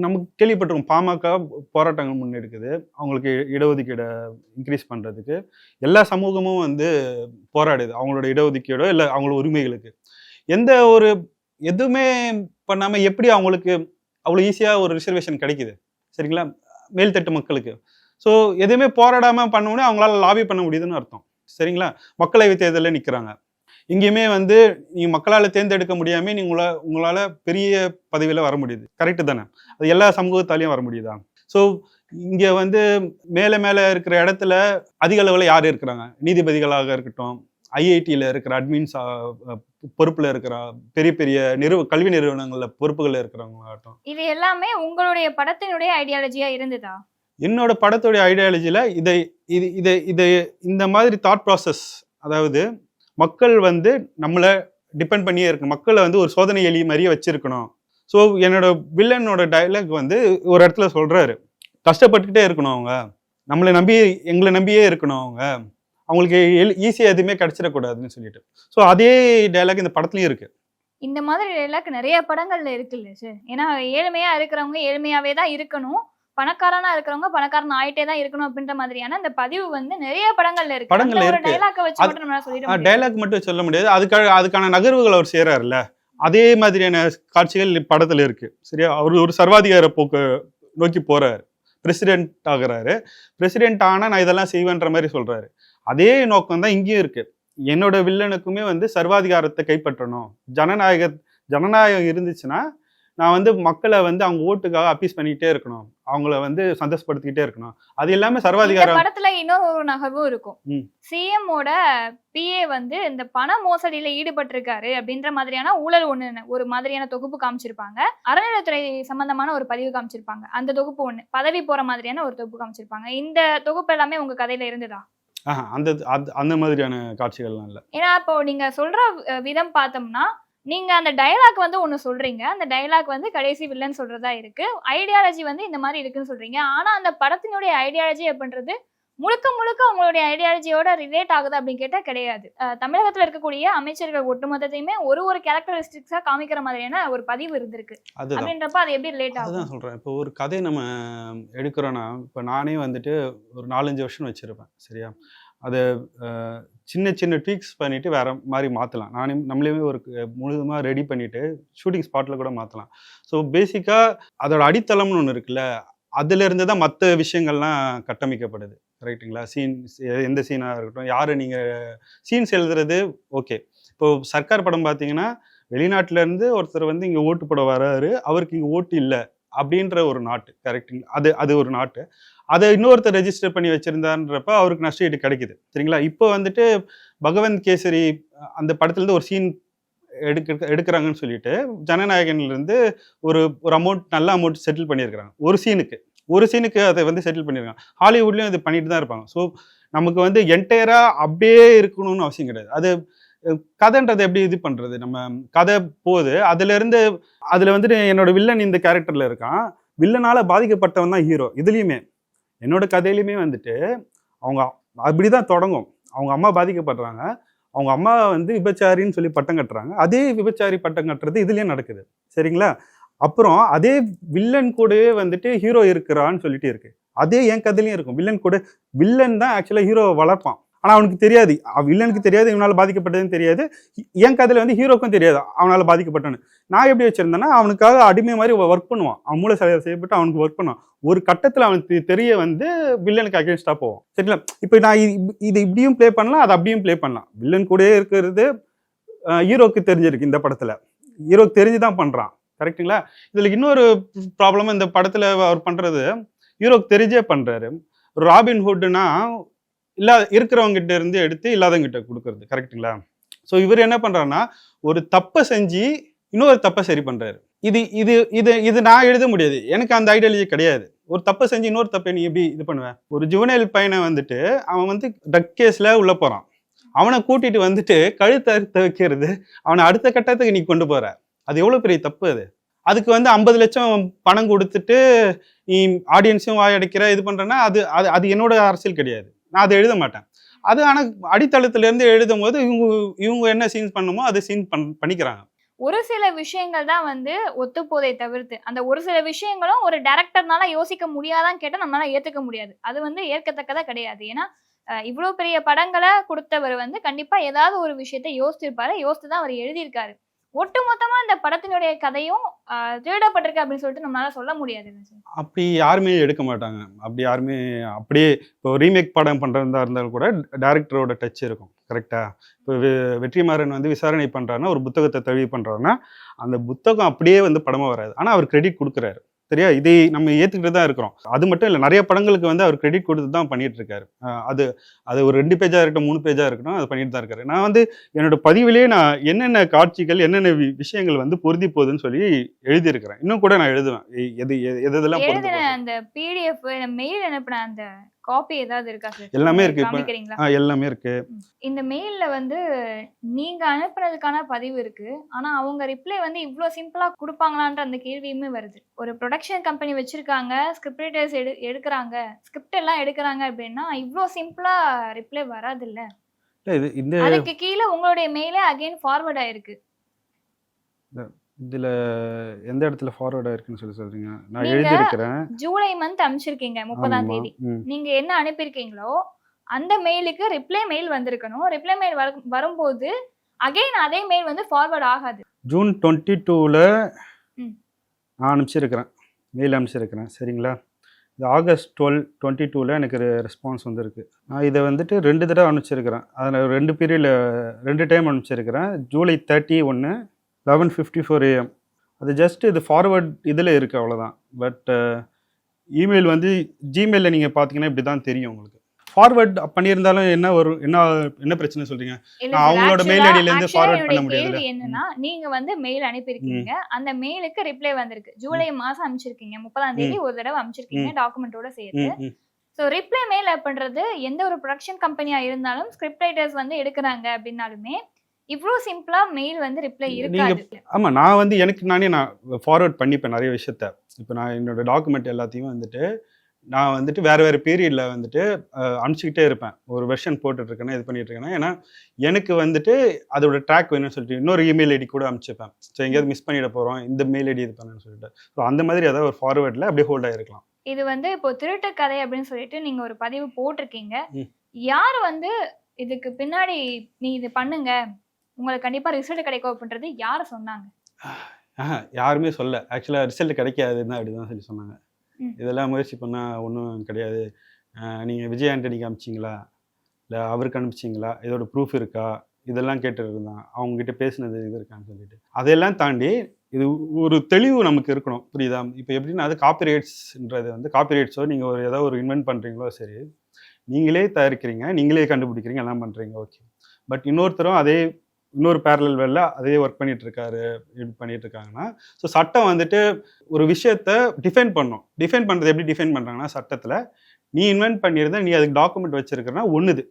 நமக்கு கேள்விப்பட்டிருக்கோம் பாமக போராட்டங்கள் முன்னெடுக்குது. அவங்களுக்கு இடஒதுக்கீடை இன்க்ரீஸ் பண்ணுறதுக்கு எல்லா சமூகமும் வந்து போராடுது. அவங்களோட இடஒதுக்கீடோ இல்லை அவங்களோட உரிமைகளுக்கு. எந்த ஒரு எதுவுமே பண்ணாமல் எப்படி அவங்களுக்கு அவ்வளோ ஈஸியாக ஒரு ரிசர்வேஷன் கிடைக்குது? சரிங்களா? மேல்தட்டு மக்களுக்கு. ஸோ எதுவுமே போராடாமல் பண்ணோன்னே அவங்களால லாபி பண்ண முடியுதுன்னு அர்த்தம். சரிங்களா? மக்களவை தேர்தலில் நிற்கிறாங்க இங்கேயுமே வந்து நீங்கள் மக்களால் தேர்ந்தெடுக்க முடியாமல் நீங்கள் உங்களா உங்களால் பெரிய பதவியில் வர முடியுது. கரெக்டு தானே? அது எல்லா சமூகத்தாலையும் வர முடியுதா? ஸோ இங்கே வந்து மேலே மேலே இருக்கிற இடத்துல அதிக அளவில் யார் இருக்கிறாங்க? நீதிபதிகளாக இருக்கட்டும் ஐஐடியில் இருக்கிற அட்மின்ஸ் பொறுப்புல இருக்கிற பெரிய பெரிய நிறுவ கல்வி நிறுவனங்களில் பொறுப்புகளில் இருக்கிறவங்களாகட்டும். இது எல்லாமே உங்களுடைய படத்தினுடைய ஐடியாலஜியா இருந்ததா? என்னோட படத்துடைய ஐடியாலஜியில் இதை இது இதை இதை இந்த மாதிரி தாட் ப்ராசஸ் அதாவது மக்கள் வந்து நம்மளை டிபெண்ட் பண்ணியே இருக்கு மக்களை வந்து ஒரு சோதனை எலி மாதிரியே வச்சிருக்கணும். ஸோ என்னோட வில்லனோட டயலாக் வந்து ஒரு இடத்துல சொல்கிறாரு கஷ்டப்பட்டுக்கிட்டே இருக்கணும் அவங்க. நம்மளை நம்பி எங்களை நம்பியே இருக்கணும் அவங்க. அவங்களுக்கு ஈஸியாக எதுவுமே கிடைச்சிடக்கூடாதுன்னு சொல்லிட்டு. ஸோ அதே டைலாக் இந்த படத்துலையும் இருக்கு. இந்த மாதிரி டைலாக் நிறைய படங்கள்ல இருக்குல்ல சார் ஏன்னா ஏழ்மையா இருக்கிறவங்க ஏழ்மையாவே தான் இருக்கணும். பணக்காரனா இருக்கிறவங்க பணக்காரன் ஆயிட்டே தான் இருக்கணும் அப்படின்ற மாதிரியான அந்த பதிவு வந்து நிறைய படங்கள்ல இருக்கு. படங்கள்ல இருக்கு. டைலாக்க வச்சு அது- மட்டும் நம்மளால சொல்லிட முடியாது. டைலாக் மட்டும் சொல்ல முடியாது. அதுக்காக அதுக்கான நகர்வுகள் அவர் செய்கிறாருல்ல அதே மாதிரியான காட்சிகள் படத்தில் இருக்கு. சரியா? அவர் ஒரு சர்வாதிகார போக்கு நோக்கி போறாரு. பிரசிடென்ட் ஆகுறாரு. பிரசிடென்ட் ஆனா நான் இதெல்லாம் செய்வேன்ற மாதிரி சொல்றாரு. அதே நோக்கம் தான் இங்கேயும் இருக்கு. என்னோட வில்லனுக்குமே வந்து சர்வாதிகாரத்தை கைப்பற்றணும். ஜனநாயக ஜனநாயகம் இருந்துச்சுன்னா நான் வந்து மக்களை வந்து அவங்க ஓட்டுக்காக அப்பீஸ் பண்ணிக்கிட்டே இருக்கணும். அவங்கள வந்து சந்தோஷப்படுத்திக்கிட்டே இருக்கணும். அது எல்லாமே சர்வாதிகாரம் படத்துல இன்னொரு ஒரு நகர்வும் இருக்கும். ம். சிஎம் ஓட பிஏ வந்து இந்த பண மோசடியில ஈடுபட்டிருக்காரு அப்படின்ற மாதிரியான ஊழல் ஒண்ணு ஒரு மாதிரியான தொகுப்பு காமிச்சிருப்பாங்க. அறநிலையத்துறை சம்பந்தமான ஒரு பதிவு காமிச்சிருப்பாங்க. அந்த தொகுப்பு ஒண்ணு பதவி போற மாதிரியான ஒரு தொகுப்பு காமிச்சிருப்பாங்க. இந்த தொகுப்பு எல்லாமே உங்க கதையில இருந்ததா? அந்த அந்த- மாதிரியான காட்சிகள்லாம் இல்லை. ஏன்னா இப்போ நீங்க சொல்ற விதம் பார்த்தோம்னா நீங்க அந்த டயலாக் வந்து ஒண்ணு சொல்றீங்க. அந்த டயலாக் வந்து கடைசி வில்லன் சொல்றதா இருக்கு. ஐடியாலஜி வந்து இந்த மாதிரி இருக்குன்னு சொல்றீங்க. ஆனா அந்த படத்தினுடைய ஐடியாலஜி அப்படின்றது முழுக்க முழுக்க உங்களுடைய ஐடியாலஜியோட ரிலேட் ஆகுது அப்படின்னு கேட்டா கிடையாது. தமிழகத்துல இருக்கக்கூடிய அமைச்சர்கள் ஒட்டுமொத்தத்தையுமே ஒரு ஒரு கேரக்டரிஸ்டிக்ஸா காமிக்கிற மாதிரியான ஒரு பதிவு இருந்திருக்கு. அப்படின்றப்ப அது எப்படி ரிலேட் ஆகும்? அதுதான் சொல்கிறேன் இப்போ ஒரு கதை நம்ம எடுக்கிறோன்னா இப்போ நானே வந்துட்டு ஒரு நாலஞ்சு வருஷம் வச்சுருப்பேன் சரியா? அதை சின்ன சின்ன ட்வீக்ஸ் பண்ணிவிட்டு வேற மாதிரி மாற்றலாம் நானே நம்மளே ஒரு முழுதுமாக ரெடி பண்ணிவிட்டு ஷூட்டிங் ஸ்பாட்டில் கூட மாற்றலாம் ஸோ பேசிக்காக அதோட அடித்தளம்னு ஒன்று இருக்குல்ல அதுலேருந்து தான் மற்ற விஷயங்கள்லாம் கட்டமைக்கப்படுது. ரைட்டுங்களா சீன் எந்த சீனாக இருக்கட்டும் யார் நீங்கள் சீன்ஸ் எழுதுறது ஓகே இப்போ சர்க்கார் படம் பார்த்தீங்கன்னா வெளிநாட்டிலேருந்து ஒருத்தர் வந்து இங்கே ஓட்டு போட வராரு அவருக்கு இங்கே ஓட்டு இல்லை. அப்படின்ற ஒரு நாட்டு கரெக்டுங்க அது அது ஒரு நாட்டு. அதை இன்னொருத்தர் ரெஜிஸ்டர் பண்ணி வச்சிருந்தான்றப்ப அவருக்கு நஷ்டஈடு கிடைக்குது. சரிங்களா? இப்போ வந்துட்டு பகவந்த் கேசரி அந்த படத்துலேருந்து ஒரு சீன் எடுக்க எடுக்கிறாங்கன்னு சொல்லிட்டு ஜனநாயகன்லேருந்து ஒரு ஒரு அமௌண்ட் நல்ல அமௌண்ட் செட்டில் பண்ணியிருக்கிறாங்க. ஒரு சீனுக்கு ஒரு சீனுக்கு அதை வந்து செட்டில் பண்ணியிருக்காங்க. ஹாலிவுட்லேயும் இது பண்ணிட்டு தான் இருப்பாங்க. ஸோ நமக்கு வந்து என்டையராக அப்படியே இருக்கணும்னு அவசியம் கிடையாது. அது கதைன்றதை எப்படி இது பண்ணுறது நம்ம கதை போகுது. அதுலேருந்து அதில் வந்துட்டு என்னோட வில்லன் இந்த கேரக்டரில் இருக்கான். வில்லனால பாதிக்கப்பட்டவன் தான் ஹீரோ இதுலேயுமே என்னோட கதையிலுமே வந்துட்டு அவங்க அப்படி தான் தொடங்கும். அவங்க அம்மா பாதிக்கப்படுறாங்க. அவங்க அம்மா வந்து விபச்சாரின்னு சொல்லி பட்டம் கட்டுறாங்க. அதே விபச்சாரி பட்டம் கட்டுறது இதுலேயும் நடக்குது. சரிங்களா? அப்புறம் அதே வில்லன் கூடவே வந்துட்டு ஹீரோ இருக்கிறான்னு சொல்லிட்டு இருக்கு. அதே என் கதையிலையும் இருக்கும். வில்லன் கூட வில்லன் தான் ஆக்சுவலாக ஹீரோவை வளர்ப்பான். ஆனால் அவனுக்கு தெரியாது. வில்லனுக்கு தெரியாது இவனால் பாதிக்கப்பட்டதுன்னு தெரியாது. என் கதையில் வந்து ஹீரோக்கும் தெரியாது அவனால் பாதிக்கப்பட்டவனு. நான் எப்படி வச்சுருந்தேன்னா அவனுக்காக அடிமை மாதிரி ஒர்க் பண்ணுவான். அவன் மூளை செலவு செய்யப்பட்டு அவனுக்கு ஒர்க் பண்ணுவான். ஒரு கட்டத்தில் அவனுக்கு தெரிய வந்து வில்லனுக்கு அகேன்ஸ்டாக போவான். சரிங்களா? இப்போ நான் இது- இப்படியும் ப்ளே பண்ணலாம் அதை அப்படியும் ப்ளே பண்ணலாம். வில்லன் கூடயே இருக்கிறது ஹீரோக்கு தெரிஞ்சிருக்கு இந்த படத்தில். ஹீரோக்கு தெரிஞ்சு தான் பண்ணுறான் கரெக்ட்டுங்களா? இதில் இன்னொரு ப்ராப்ளம் இந்த படத்தில் அவர் பண்ணுறது ஹீரோக்கு தெரிஞ்சே பண்ணுறாரு ராபின் இல்லாத இருக்கிறவங்க இருந்து எடுத்து இல்லாதவங்ககிட்ட கொடுக்குறது. கொடுக்கறது கரெக்ட்டுங்களா ஸோ இவர் என்ன பண்றாருன்னா ஒரு தப்பை செஞ்சு இன்னொரு தப்பை சரி பண்ணுறாரு இது இது இது இது நான் எழுத முடியாது. எனக்கு அந்த ஐடியாலஜி கிடையாது. ஒரு தப்பை செஞ்சு இன்னொரு தப்பை நீ எப்படி இது பண்ணுவேன் ஒரு ஜுவனல் பையனை வந்துட்டு அவன் வந்து ட்ரக் கேஸில் உள்ளே போகிறான் அவனை கூட்டிகிட்டு வந்துட்டு கழுத்தை அறுத்த வைக்கிறது அவனை அடுத்த கட்டத்துக்கு நீ கொண்டு போகிற அது எவ்வளோ பெரிய தப்பு அது? அதுக்கு வந்து ஐம்பது லட்சம் பணம் கொடுத்துட்டு நீ ஆடியன்ஸையும் வாயடைக்கிற இது பண்ணுறேன்னா அது அது அது என்னோட அரசியல் கிடையாது. நான் அதை எழுத மாட்டேன். அது ஆனால் அடித்தளத்துலேருந்து எழுதும் போது இவங்க இவங்க என்ன சீன்ஸ் பண்ணுமோ அதை சீன் பண் பண்ணிக்கிறாங்க. ஒரு சில விஷயங்கள் தான் வந்து ஒத்துப்போதை தவிர்த்து அந்த ஒரு சில விஷயங்களும் ஒரு டேரக்டர்னால யோசிக்க முடியாதான்னு கேட்டால் நம்மளால ஏற்றுக்க முடியாது. அது வந்து ஏற்கத்தக்கதா கிடையாது. ஏன்னா இவ்வளோ பெரிய படங்களை கொடுத்தவர் வந்து கண்டிப்பாக ஏதாவது ஒரு விஷயத்த யோசிச்சிருப்பாரு யோசித்து தான் அவர் எழுதியிருக்காரு. ஒட்டுமொத்தமா இந்த படத்தினுடைய கதையும் திருடப்பட்டிருக்கு அப்படின்னு சொல்லிட்டு நம்மளால சொல்ல முடியாது அப்படி யாருமே எடுக்க மாட்டாங்க. அப்படி யாருமே அப்படியே இப்போ ரீமேக் படம் பண்ணுறதா இருந்தாலும் கூட டேரக்டரோட டச் இருக்கும். கரெக்டாக இப்போ வெற்றிமாறன் வந்து விசாரணை பண்ணுறாருன்னா ஒரு புத்தகத்தை தழுவி பண்றாருன்னா அந்த புத்தகம் அப்படியே வந்து படமாக வராது. ஆனால் அவர் கிரெடிட் கொடுக்குறாரு. சரியா? இதை நம்ம ஏற்றுக்கிட்டு தான் இருக்கிறோம். அது மட்டும் இல்லை நிறைய படங்களுக்கு வந்து அவர் கிரெடிட் கொடுத்து தான் பண்ணிட்டு இருக்காரு அது அது ஒரு ரெண்டு பேஜாக இருக்கட்டும் மூணு பேஜாக இருக்கட்டும் அது பண்ணிட்டு தான் இருக்காரு. நான் வந்து என்னோட பதிவிலேயே நான் என்னென்ன காட்சிகள் என்னென்ன விஷயங்கள் வந்து பொருந்தி போகுதுன்னு சொல்லி எழுதியிருக்கிறேன். இன்னும் கூட நான் எழுதுவேன். எது எது எது எதெல்லாம். அந்த பிடிஎஃப் மெயில் அனுப்பின அந்த காப்பி ஏதாவது இருக்கா சார் எல்லாமே இருக்கு இப்ப. எல்லாமே இருக்கு. இந்த மெயில்ல வந்து நீங்க அனுப்புனதுக்கான பதிவு இருக்கு. ஆனா அவங்க ரிப்ளை வந்து இவ்ளோ சிம்பிளா கொடுப்பாங்களான்ற அந்த கேள்வியுமே வருது. ஒரு ப்ரொடக்ஷன் கம்பெனி வச்சிருக்காங்க ஸ்கிரிப்ட் ரைட்டர்ஸ் எடு எடுக்கிறாங்க ஸ்கிரிப்ட் எல்லாம் எடுக்கிறாங்க அப்படின்னா இவ்ளோ சிம்பிளா ரிப்ளை வராது இல்ல இல்ல, இது இந்த அதுக்கு கீழே உங்களுடைய மெயிலே அகைன் ஃபார்வர்ட் ஆயிருக்கு. இதுல எந்த இடத்துல ஃபார்வர்ட் ஆயிருக்குன்னு சொல்லி சொல்றீங்க? நான் நீங்க எழுதியிருக்கிறேன். ஜூலை மந்த் அனுப்பிச்சிருக்கீங்க முப்பதாம். தேதி. நீங்க என்ன அனுப்பியிருக்கீங்களோ அந்த மெயிலுக்கு ரிப்ளை மெயில் வந்திருக்கணும். ரிப்ளை மெயில் வரும்போது அகைன் அதே மெயில் வந்து ஃபார்வர்ட் ஆகாது. ஜூன் டுவெண்ட்டி டூவில். நான் அனுப்பிச்சிருக்கிறேன். மெயில் அனுப்பிச்சிருக்கிறேன். சரிங்களா? இது ஆகஸ்ட் டுவெல் டுவெண்ட்டி டூவில் எனக்கு ரெஸ்பான்ஸ் வந்திருக்கு. நான் இதை வந்துட்டு ரெண்டு தடவை அனுப்பிச்சிருக்கிறேன். அதில் ரெண்டு பீரியடில் ரெண்டு டைம் அனுப்பிச்சிருக்கிறேன். ஜூலை தேர்ட்டி ஒன்று லெவன் ஃபிஃப்டி ஃபோர் ஏஎம் அது ஜஸ்ட் இது ஃபார்வர்ட் இதில் இருக்குது அவ்வளோதான் பட் இமெயில் வந்து ஜிமெயிலில் நீங்கள் பார்த்தீங்கன்னா இப்படி தான் தெரியும் உங்களுக்கு. ஃபார்வர்ட் பண்ணியிருந்தாலும் என்ன ஒரு என்ன என்ன பிரச்சனை சொல்கிறீங்க இல்ல நான் அவங்களோட actually- mail ID ல இருந்து என்னுடைய பண்ண? கேள்வி என்னன்னா நீங்க வந்து மெயில் அனுப்பியிருக்கீங்க. அந்த மெயிலுக்கு ரிப்ளை வந்திருக்கு. ஜூலை மாசம் அனுப்பிச்சிருக்கீங்க. முப்பதாம் தேதி ஒரு தடவை அனுப்பிச்சிருக்கீங்க டாக்குமெண்டோட சேர்த்து. ஸோ ரிப்ளை மெயில் அப்படின்றது எந்த ஒரு ப்ரொடக்ஷன் கம்பெனியா இருந்தாலும் ஸ்கிரிப்ட் ரைட்டர்ஸ் வந்து எடுக்கிறாங்க அப்படின்னாலுமே இவ்ளோ சிம்பிளா மெயில் வந்து ரிப்ளை இருக்காது. ஆமாம் நான் வந்து எனக்கு நானே நான் ஃபார்வர்ட் பண்ணிப்பேன் நிறைய விஷயத்த. இப்போ நான் என்னோட டாக்குமெண்ட் எல்லாத்தையும் வந்துட்டு நான் வந்துட்டு வேறு வேறு பீரியடில் வந்துட்டு அனுப்பிச்சிக்கிட்டே இருப்பேன். ஒரு வெர்ஷன் போட்டுட்ருக்கேன்னா இது பண்ணிட்டு இருக்கேன்னா ஏன்னா எனக்கு வந்துட்டு அதோட ட்ராக் வேணும்னு சொல்லிட்டு இன்னொரு இமெயில் ஐடி கூட அனுப்பிச்சிப்பேன். ஸோ எங்கேயாவது மிஸ் பண்ணிட போகிறோம் இந்த மெயில் ஐடி இது பண்ணணும்னு சொல்லிட்டு. ஸோ அந்த மாதிரி ஏதாவது ஒரு ஃபார்வேர்டில் அப்படியே ஹோல்ட் ஆகிருக்கலாம் இது வந்து இப்போ திருட்டு கதை அப்படின்னு சொல்லிட்டு நீங்க ஒரு பதிவு போட்டிருக்கீங்க. யார் வந்து இதுக்கு பின்னாடி நீ இது பண்ணுங்க உங்களுக்கு கண்டிப்பா ரிசல்ட் கிடைக்கும் அப்படின்றது யார் சொன்னாங்க? யாருமே சொல்ல ஆக்சுவலாக ரிசல்ட் கிடைக்காதுன்னு அப்படி தான் சொல்லி சொன்னாங்க. இதெல்லாம் முயற்சி பண்ணால் ஒன்றும் கிடையாது. நீங்கள் விஜய் ஆண்டனிக்கு அனுப்பிச்சிங்களா இல்லை அவருக்கு அனுப்பிச்சிங்களா? இதோட ப்ரூஃப் இருக்கா? இதெல்லாம் கேட்டு இருந்தான் அவங்ககிட்ட பேசினது இது இருக்கான்னு சொல்லிட்டு. அதையெல்லாம் தாண்டி இது ஒரு தெளிவு நமக்கு இருக்கணும். புரியுதா? இப்போ எப்படின்னா அது காப்பிரைட்ஸ்ன்றது வந்து காப்பிரைட்ஸோ நீங்கள் ஒரு ஏதோ ஒரு இன்வென்ட் பண்ணுறீங்களோ சரி. நீங்களே தயாரிக்கிறீங்க நீங்களே கண்டுபிடிக்கிறீங்க எல்லாம் பண்ணுறீங்க ஓகே பட் இன்னொருத்தரும் அதே இன்னொரு பேரலல் வேல அதே ஒர்க் பண்ணிட்டு இருக்காரு பண்ணிட்டு இருக்காங்கன்னா ஸோ சட்டம் வந்துட்டு ஒரு விஷயத்த டிஃபைன் பண்ணும். டிஃபைன் பண்ணுறது எப்படி டிஃபைன் பண்ணுறாங்கன்னா சட்டத்தில் நீ இன்வென்ட் பண்ணியிருந்தா நீ அதுக்கு டாக்குமெண்ட் வச்சிருக்கிறனா ஒன்றுது.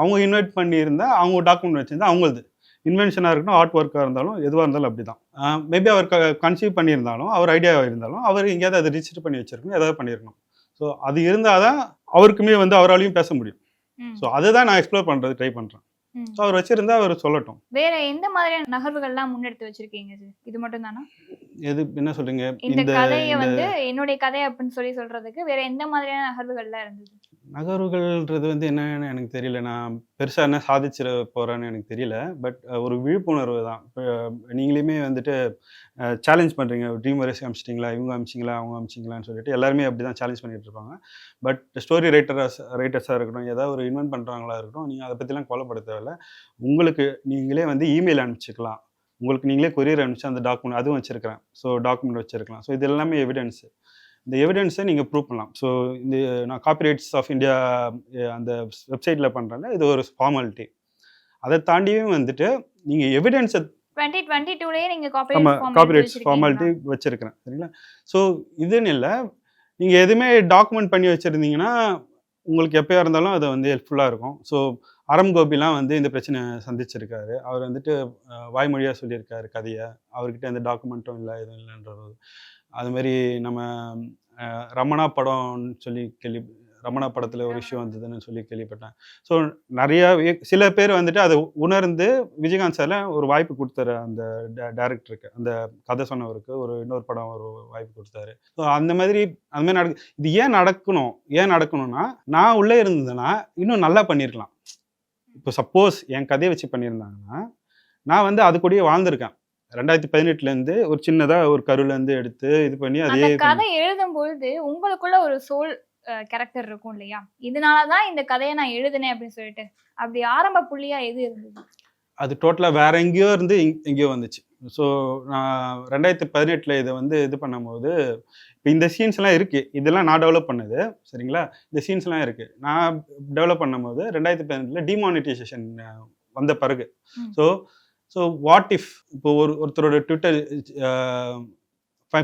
அவங்க இன்வைட் பண்ணியிருந்தா அவங்க டாக்குமெண்ட் வச்சிருந்தா அவங்களது. இன்வென்ஷனாக இருக்கட்டும் ஆர்ட் ஒர்க்காக இருந்தாலும் எதுவாக இருந்தாலும் அப்படி தான் மேபி அவர் கன்சீவ் பண்ணியிருந்தாலும் அவர் ஐடியாவாக இருந்தாலும் அவர் எங்கேயாவது அதை ரிஜிஸ்டர் பண்ணி வச்சிருக்கணும் ஏதாவது பண்ணியிருக்கணும். ஸோ அது இருந்தால் தான் அவருக்குமே வந்து அவராலையும் பேச முடியும். ஸோ அதை தான் நான் எக்ஸ்ப்ளோர் பண்ணுறது ட்ரை பண்ணுறேன் அவர் வச்சிருந்தா அவர் சொல்லட்டும். வேற எந்த மாதிரியான நகர்வுகள்லாம் முன்னெடுத்து வச்சிருக்கீங்க இது இது மட்டும் தானா? எது என்ன சொல்றீங்க? இந்த கதையை வந்து என்னுடைய கதை அப்படின்னு சொல்லி சொல்றதுக்கு வேற எந்த மாதிரியான நகர்வுகள்லாம் இருந்தது? நகர்வுகள்ன்றது வந்து என்னன்னு எனக்கு தெரியல. நான் பெருசாக என்ன சாதிச்சிட போகிறேன்னு எனக்கு தெரியல. பட் ஒரு விழிப்புணர்வு தான். இப்போ நீங்களுமே வந்துட்டு சேலஞ்ச் பண்ணுறீங்க ட்ரீம் வரைஸ் அமிச்சிட்டிங்களா? இவங்க அமிச்சிங்களா? அவங்க அமிச்சிங்களான்னு சொல்லிட்டு எல்லாருமே அப்படி தான் சேலஞ்ச் பண்ணிட்டு இருப்பாங்க. பட் ஸ்டோரி ரைட்டர்ஸ் ரைட்டர்ஸாக இருக்கட்டும் ஏதாவது ஒரு இன்வென்ட் பண்ணுறாங்களா இருக்கட்டும் நீங்கள் அதை பற்றிலாம் கவலைப்பட தேவையில்ல உங்களுக்கு நீங்களே வந்து இமெயில் அனுப்பிச்சிக்கலாம். உங்களுக்கு நீங்களே கொரியர் அனுப்பிச்சு அந்த டாக்குமெண்ட் அதுவும் வச்சிருக்கிறேன். ஸோ டாக்குமெண்ட் வச்சிருக்கலாம். ஸோ இது எல்லாமே எவிடன்ஸ் இந்த எவிடன்ஸை நீங்கள் ப்ரூவ் பண்ணலாம். ஸோ இந்த நான் காப்பிரைட்ஸ் ஆஃப் இந்தியா அந்த வெப்சைட்டில் பண்ணுறேன்ல இது ஒரு ஃபார்மாலிட்டி அதை தாண்டியும் வந்துட்டு நீங்கள் எவிடன்ஸை காப்பிரைட்ஸ் ஃபார்மாலிட்டி வச்சிருக்கிறேன். சரிங்களா? ஸோ இதுன்னு இல்லை நீங்கள் எதுவுமே டாக்குமெண்ட் பண்ணி வச்சுருந்தீங்கன்னா உங்களுக்கு எப்போயா இருந்தாலும் அது வந்து ஹெல்ப்ஃபுல்லாக இருக்கும். ஸோ அறம் கோபிலாம் வந்து இந்த பிரச்சனை சந்திச்சிருக்காரு. அவர் வந்துட்டு வாய்மொழியாக சொல்லியிருக்காரு கதையை. அவர்கிட்ட எந்த டாக்குமெண்ட்டும் இல்லை எதுவும் இல்லைன்றது அது மாதிரி நம்ம ரமணா படம்னு சொல்லி கேள்வி ரமணா படத்தில் ஒரு இஷ்யூ வந்ததுன்னு சொல்லி கேள்விப்பட்டேன். ஸோ நிறைய சில பேர் வந்துட்டு அதை உணர்ந்து விஜயகாந்த் சார்ல ஒரு வாய்ப்பு கொடுத்தாரு அந்த டேரக்டருக்கு. அந்த கதை சொன்னவருக்கு ஒரு இன்னொரு படம் ஒரு வாய்ப்பு கொடுத்தாரு. ஸோ அந்த மாதிரி அந்த மாதிரி நடக்கு இது ஏன் நடக்கணும்? ஏன் நடக்கணும்னா நான் உள்ளே இருந்ததுன்னா இன்னும் நல்லா பண்ணியிருக்கலாம். இப்போ சப்போஸ் என் கதையை வச்சு பண்ணியிருந்தாங்கன்னா நான் வந்து அது கூடயே வாழ்ந்திருக்கேன். ரெண்டாயிரத்தி பதினெட்டுலேருந்து ஒரு சின்னதாக ஒரு கருலேருந்து எடுத்து இது பண்ணி அதே கதை எழுதும் பொழுது உங்களுக்குள்ள ஒரு சோல் கேரக்டர் இருக்கும் இல்லையா? இதனாலதான் இந்த கதையை நான் எழுதினேன் அப்படின்னு சொல்லிட்டு அப்படி ஆரம்ப புள்ளியா எது இருந்தது? அது டோட்டலாக வேற எங்கேயோ இருந்து எங்கேயோ வந்துச்சு. ஸோ நான் ரெண்டாயிரத்தி பதினெட்டில் இதை வந்து இது பண்ணும்போது இப்போ இந்த சீன்ஸ்லாம் இருக்குது இதெல்லாம் நான் டெவலப் பண்ணது. சரிங்களா? இந்த சீன்ஸ்லாம் இருக்குது நான் டெவலப் பண்ணும்போது ரெண்டாயிரத்தி பதினெட்டில் டிமானிட்டைசேஷன் வந்த பிறகு. ஸோ ஸோ வாட் இஃப் இப்போ ஒரு ஒருத்தரோட ட்விட்டர்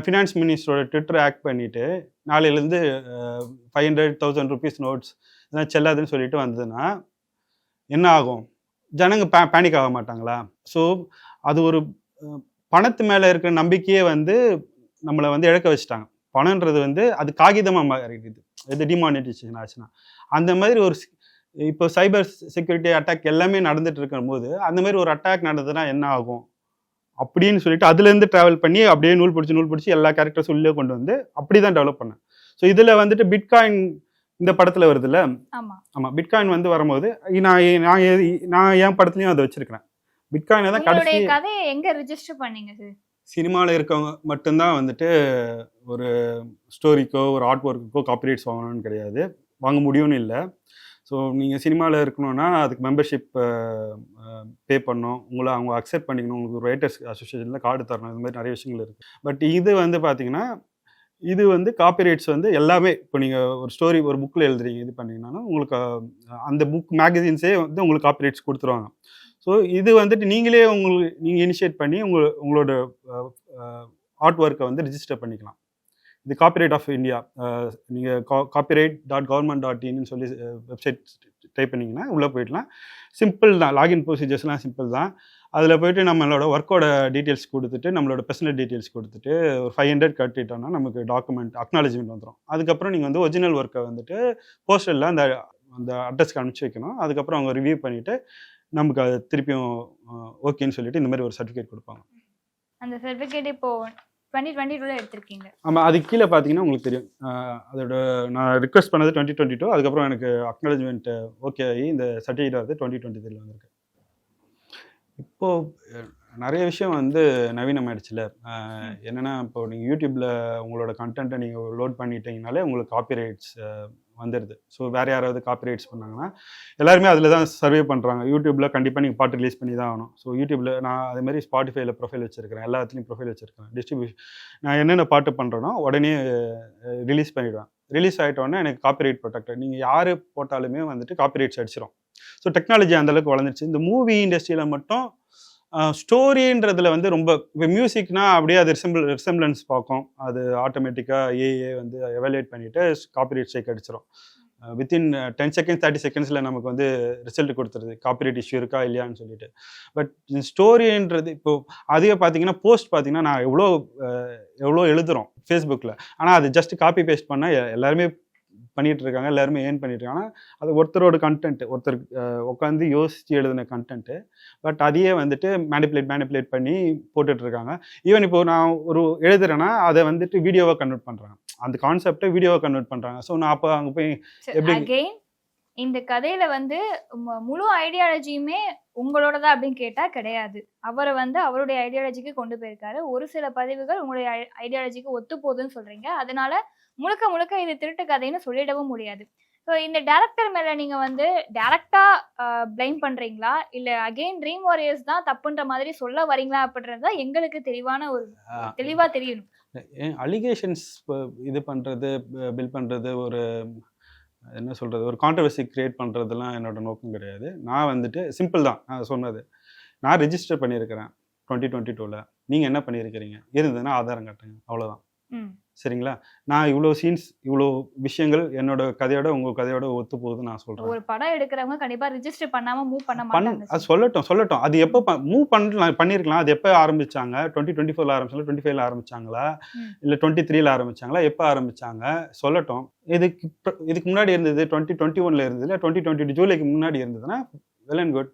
ஃபினான்ஸ் மினிஸ்டரோட ட்விட்டர் ஆக்ட் பண்ணிவிட்டு நாளையிலேருந்து five hundred thousand rupees notes இதெல்லாம் செல்லாதுன்னு சொல்லிட்டு வந்ததுன்னா என்ன ஆகும்? ஜனங்க பே பேனிக் ஆக மாட்டாங்களா? ஸோ அது ஒரு பணத்து மேலே இருக்கிற நம்பிக்கையே வந்து நம்மளை வந்து இழக்க வச்சுட்டாங்க. பணன்றது வந்து அது காகிதமாக மாறிடுது. இது டிமானிட்டைசேஷன் ஆச்சுன்னா. அந்த மாதிரி ஒரு இப்போ சைபர் செக்யூரிட்டி அட்டாக் எல்லாமே நடந்துட்டு இருக்கும் போது அந்த மாதிரி ஒரு அட்டாக் நடந்ததுன்னா என்ன ஆகும்? அப்படின்னு சொல்லிட்டு அதுலேருந்து ட்ராவல் பண்ணி அப்படியே நூல் பிடிச்சி நூல் பிடிச்சி எல்லா கேரக்டர்ஸ் உள்ளே கொண்டு வந்து அப்படி தான் டெவலப் பண்ணேன். ஸோ இதில் வந்துட்டு பிட்காயின் இந்த படத்தில் வருதுல்ல? ஆமா. ஆமாம் பிட்காயின் வந்து வரும்போது நான் நான் நான் என் படத்துலையும் அதை வச்சிருக்கிறேன். பிட்காயினை தான் கடைசி கதையை எங்க ரிஜிஸ்டர் பண்ணீங்க சார் சினிமாவில் இருக்கவங்க மட்டும்தான் வந்துட்டு ஒரு ஸ்டோரிக்கோ ஒரு ஆர்ட் ஒர்க்குக்கோ காப்பிரைட்ஸ் வாங்கணும்னு கிடையாது. வாங்க முடியும்னு இல்லை. ஸோ நீங்கள் சினிமாவில் இருக்கணும்னா அதுக்கு மெம்பர்ஷிப் பே பண்ணணும். உங்களை அவங்க அக்செப்ட் பண்ணிக்கணும். உங்களுக்கு ரைட்டர்ஸ் அசோசியேஷனில் கார்டு தரணும். இது மாதிரி நிறைய விஷயங்கள் இருக்குது பட் இது வந்து பார்த்தீங்கன்னா இது வந்து காப்பிரைட்ஸ் வந்து எல்லாமே இப்போ நீங்கள் ஒரு ஸ்டோரி ஒரு புக்கில் எழுதுறீங்க இது பண்ணீங்கன்னா உங்களுக்கு அந்த புக் மேகசின்ஸே வந்து உங்களுக்கு காப்பிரைட்ஸ் கொடுத்துருவாங்க. ஸோ இது வந்துட்டு நீங்களே உங்களுக்கு நீங்கள் இனிஷியேட் பண்ணி உங்கள் உங்களோட ஆர்ட் ஒர்க்கை வந்து ரிஜிஸ்டர் பண்ணிக்கலாம். இது காப்பிரைட் ஆஃப் இந்தியா நீங்கள் கா காப்பிரைட் டாட் கவர்மெண்ட் டாட் இன்னு சொல்லி வெப்சைட் டைப் பண்ணிங்கன்னா உள்ளே போயிடலாம். சிம்பிள் தான். லாகின் ப்ரொசீஜர்ஸ்லாம் சிம்பிள் தான். அதில் போயிட்டு நம்மளோட ஒர்க்கோட டீட்டெயில்ஸ் கொடுத்துட்டு நம்மளோட பர்சனல் டீட்டெயில்ஸ் கொடுத்துட்டு ஒரு ஃபைவ் ஹண்ட்ரட் கட்டிட்டோம்னா நமக்கு டாக்குமெண்ட் அக்னாலஜ்மெண்ட் வந்துடும் அதுக்கப்புறம் நீங்கள் வந்து ஒரிஜினல் ஒர்க்கை வந்துட்டு போஸ்டலில் அந்த அந்த அட்ரஸ்க்கு அனுப்பிச்சி வைக்கணும். அதுக்கப்புறம் அவங்க ரிவ்யூ பண்ணிவிட்டு நமக்கு அது திருப்பியும் ஓகேன்னு சொல்லிட்டு இந்த மாதிரி ஒரு சர்டிஃபிகேட் கொடுப்பாங்க. அந்த சர்டிபிகேட் இப்போ டுவெண்ட்டி எடுத்திருக்கீங்க. ஆமாம் அதுக்கு கீழே பார்த்தீங்கன்னா உங்களுக்கு தெரியும். அதோட நான் ரிக்வெஸ்ட் பண்ணது டுவெண்ட்டி டுவெண்ட்டி டூ அதுக்கப்புறம் எனக்கு அக்னாலஜ்மெண்ட் ஓகே ஆகி இந்த சர்டிஃபிகேட் வந்து டுவெண்ட்டி டுவெண்ட்டி த்ரீல வந்திருக்கு. இப்போது நிறைய விஷயம் வந்து நவீனமாயிடுச்சுல. என்னன்னா இப்போ நீங்கள் யூடியூப்பில் உங்களோட கண்டென்ட்டை நீங்கள் லோட் பண்ணிட்டீங்கனாலே உங்களுக்கு காப்பிரைட்ஸ் வந்துடுது ஸோ வேறு யாராவது காப்பிரைட்ஸ் பண்ணாங்கன்னா எல்லாருமே அதில் தான் சர்வே பண்ணுறாங்க யூடியூப்பில் கண்டிப்பாக நீங்கள் பாட்டு ரிலீஸ் பண்ணி தான் ஆகணும். ஸோ யூடியூப்பில் நான் அதே மாதிரி ஸ்பாட்டிஃபைல ப்ரொஃபைல் வச்சுருக்கேன் எல்லாத்துலேயும் ப்ரொஃபைல் வச்சுருக்கேன் டிஸ்ட்ரிபியூஷன் நான் என்னென்ன பாட்டு பண்ணுறேனோ உடனே ரிலீஸ் பண்ணிவிடுவேன் ரிலீஸ் ஆகிட்டோன்னே எனக்கு காப்பிரைட் ப்ரொடக்ட் நீங்கள் யார் போட்டாலுமே வந்துட்டு காப்பிரைட்ஸ் அடிச்சிடும் ஸோ டெக்னாலஜி அந்தளவுக்கு வளர்ந்துருச்சு. இந்த மூவி இண்டஸ்ட்ரியில் மட்டும் ஸ்டோரின்றதுல வந்து ரொம்ப இப்போ மியூசிக்னா அப்படியே அது ரிசம்பிள் ரிசம்பிளன்ஸ் பார்க்கும். அது ஆட்டோமேட்டிக்காக ஏஏ வந்து எவாலுவேட் பண்ணிவிட்டு காப்பிரைட் ஸ்ட்ரைக் அடிச்சிடும் வித்தின் டென் செகண்ட்ஸ் தேர்ட்டி செகண்ட்ஸில் நமக்கு வந்து ரிசல்ட் கொடுத்துருது. காப்பிரைட் இஷ்யூ இருக்கா இல்லையான்னு சொல்லிட்டு. பட் ஸ்டோரின்றது இப்போ அதுவே பார்த்தீங்கன்னா போஸ்ட் பார்த்தீங்கன்னா நான் எவ்வளோ எவ்வளோ எழுதுகிறோம் ஃபேஸ்புக்கில் ஆனால் அது ஜஸ்ட் காப்பி பேஸ்ட் பண்ணால் எல்லாருமே பண்ணிட்டு இருக்காங்க எல்லாருமே ஏர்ன் பண்ணிட்டு அது ஒருத்தரோட கண்டென்ட் ஒருத்தர் உட்காந்து யோசிச்சு எழுதின கண்டென்ட்டு பட் அதையே வந்துட்டு மேனிப்புலேட் மேனிப்புலேட் பண்ணி போட்டுட்டு இருக்காங்க ஈவன் இப்போ நான் ஒரு எழுதுறேன்னா அதை வந்துட்டு வீடியோவாக கன்வெர்ட் பண்ணுறாங்க அந்த கான்செப்டை வீடியோவாக கன்வெர்ட் பண்ணுறாங்க ஸோ நான் அப்போ அங்கே போய் எப்படி- இந்த கதையில வந்து முழு ஐடியாலஜியுமே உங்களோடதா அப்படின்னு கேட்டா கிடையாது. அவரை வந்து அவருடைய ஐடியாலஜிக்கு கொண்டு போயிருக்காரு. ஒரு சில பதிவுகள் உங்களுடைய ஐடியாலஜிக்கு ஒத்து போகுதுன்னு சொல்றீங்க. அதனால முழுக்க முழுக்க இது திருட்டு கதைன்னு சொல்லிடவும் முடியாது. ஸோ இந்த டேரக்டர் மேல நீங்க வந்து டேரக்டா ப்ளைம் பண்றீங்களா? இல்ல அகெயின் ட்ரீம் வாரியர்ஸ் தான் தப்புன்ற மாதிரி சொல்ல வரீங்களா அப்படின்றது தான் எங்களுக்கு தெளிவான ஒரு தெளிவா தெரியணும். அலிகேஷன்ஸ் இது பண்ணுறது பில் பண்ணுறது ஒரு என்ன சொல்கிறது ஒரு கான்ட்ரவர்சி கிரியேட் பண்ணுறதுலாம் என்னோட நோக்கம் கிடையாது. நான் வந்துட்டு சிம்பிள் தான் நான் சொன்னது. நான் ரெஜிஸ்டர் பண்ணியிருக்கிறேன் டுவெண்ட்டி டுவெண்ட்டி டூவில் நீங்கள் என்ன பண்ணியிருக்கிறீங்க? இருந்ததுன்னா ஆதாரம் காட்டுங்க அவ்வளோதான் சரிங்களா? நான் இவ்வளோ சீன்ஸ் இவ்வளோ விஷயங்கள் என்னோட கதையோட உங்கள் கதையோட ஒத்து போகுதுன்னு நான் சொல்கிறேன் ஒரு படம் எடுக்கிறவங்க கண்டிப்பா ரிஜிஸ்டர் பண்ணாம மூவ் பண்ண பண் மாட்டாங்க. அது சொல்லட்டும் சொல்லட்டும். அது எப்போ மூவ் பண்ணலாம் பண்ணியிருக்கலாம் அது எப்போ ஆரம்பிச்சாங்க? டுவெண்ட்டி டுவெண்ட்டி ஃபோரில் ஆரம்பிச்சாங்களா? டுவெண்ட்டி ஃபைவ்ல ஆரம்பிச்சாங்களா. இல்லை டுவெண்ட்டி த்ரீல ஆரம்பிச்சாங்களா? எப்போ ஆரம்பிச்சாங்க? சொல்லட்டும். இதுக்கு இதுக்கு முன்னாடி இருந்தது டுவெண்ட்டி டுவெண்ட்டி ஒன்ல இருந்தது இல்லை டுவெண்ட்டி டுவெண்ட்டி ஜூலைக்கு முன்னாடி இருந்ததுன்னா வெல் அண்ட் குட்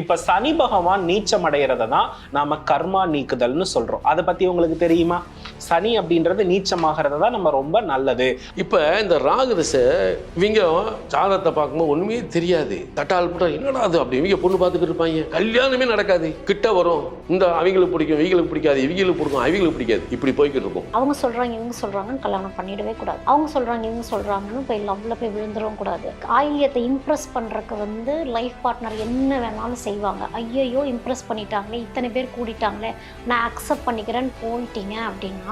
இப்ப சனி பகவான் நீச்சம் அடைகிறத தான் நாம கர்மா நீக்குதல்னு சொல்றோம். அதை பத்தி உங்களுக்கு தெரியுமா? சனி அப்படின்றது நீச்சமாகிறத தான் நம்ம ரொம்ப நல்லது. இப்போ இந்த ராகு திசை இவங்க ஜாதகத்தை பார்க்கும்போது ஒன்றுமே தெரியாது. தட்டால் போட்டா என்னடா அது அப்படி? இவங்க பொண்ணு பார்த்துட்டு இருப்பாங்க. கல்யாணமே நடக்காது. கிட்ட வரும். இந்த அவங்களுக்கு பிடிக்கும் இவங்களுக்கு பிடிக்காது. இவங்களுக்கு பிடிக்கும் அவங்களுக்கு பிடிக்காது. இப்படி போய்கிட்டு இருக்கும். அவங்க சொல்றாங்க இவங்க சொல்றாங்கன்னு கல்யாணம் பண்ணிடவே கூடாது. அவங்க சொல்றாங்க இவங்க சொல்றாங்கன்னு போய் லவ்ல போய் விழுந்துடவும் கூடாது. ஆயிலியத்தை இம்ப்ரெஸ் பண்றதுக்கு வந்து லைஃப் பார்ட்னர் என்ன வேணாலும் செய்வாங்க. ஐயையோ இம்ப்ரெஸ் பண்ணிட்டாங்களே இத்தனை பேர் கூடிட்டாங்களே நான் அக்செப்ட் பண்ணிக்கிறேன்னு போயிட்டீங்க அப்படின்னா